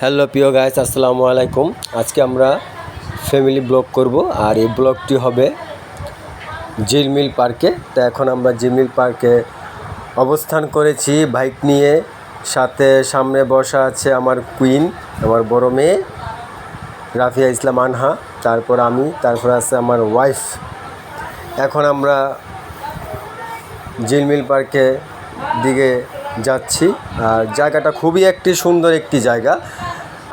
Hello, প্রিয় guys আসসালামু আলাইকুম। আজকে আমরা ফ্যামিলি ব্লগ করব, আর এই ব্লগটি হবে জিলমিল পার্কে তো এখন আমরা জিলমিল পার্কে অবস্থান করেছি বাইক নিয়ে। সাথে সামনে বসা আছে আমার কুইন আমার বড় মেয়ে, রাফিয়া ইসলাম আনহা। তারপর আমি, তারপর আছে আমার ওয়াইফ এখন আমরা জিলমিল পার্কে দিকে যাচ্ছি। আর জায়গাটা খুবই একটি সুন্দর একটি জায়গা।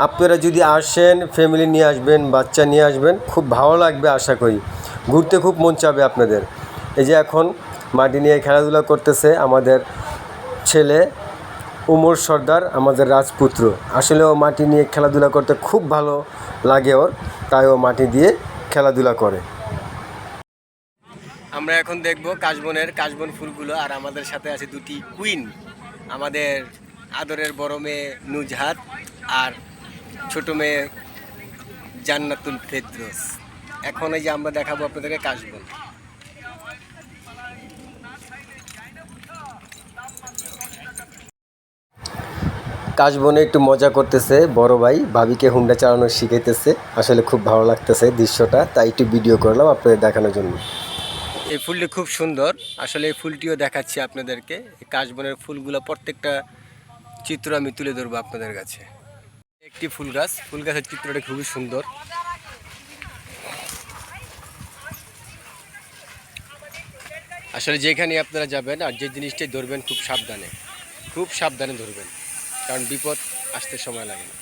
আপনারা যদি আসেন ফ্যামিলি নিয়ে আসবেন, বাচ্চা নিয়ে আসবেন, খুব ভালো লাগবে আশা করি। ঘুরতে খুব মন চাবে আপনাদের। এই যে এখন মাটি নিয়ে খেলাধুলা করতেছে আমাদের ছেলে উমর সর্দার, আমাদের রাজপুত্র। আসলে ও মাটি নিয়ে খেলাধুলা করতে খুব ভালো লাগে ওর, তাই ও মাটি দিয়ে খেলাধুলা করে। আমরা এখন দেখব কাশবনের কাশবন ফুলগুলো, আর আমাদের সাথে আছে দুটি কুইন আমাদের আদরের বড় মেয়ে নুজহাত আর ছোট মেয়ে জান্নাতুল ফেদ্রোস এখন এই যে আমরা দেখাবো আপনাদেরকে কাশবন। কাশবনে একটু মজা করতেছে বড় ভাই, ভাবিকে হুন্ডা চালানো শিখাইতেছে। আসলে খুব ভালো লাগতেছে দৃশ্যটা, তাই একটু ভিডিও করলাম আপনাদের দেখানোর জন্য। এই ফুলটি খুব সুন্দর। আসলে এই ফুলটিও দেখাচ্ছি আপনাদেরকে। কাশবনের ফুলগুলো প্রত্যেকটা চিত্র আমি তুলে ধরবো আপনাদের কাছে। একটি ফুল গাছ। ফুল গাছের চিত্রটা খুবই সুন্দর। আসলে যেখানে আপনারা যাবেন আর যে জিনিসটাই ধরবেন, খুব সাবধানে। খুব সাবধানে ধরবেন। কারণ বিপদ আসতে সময় লাগে না।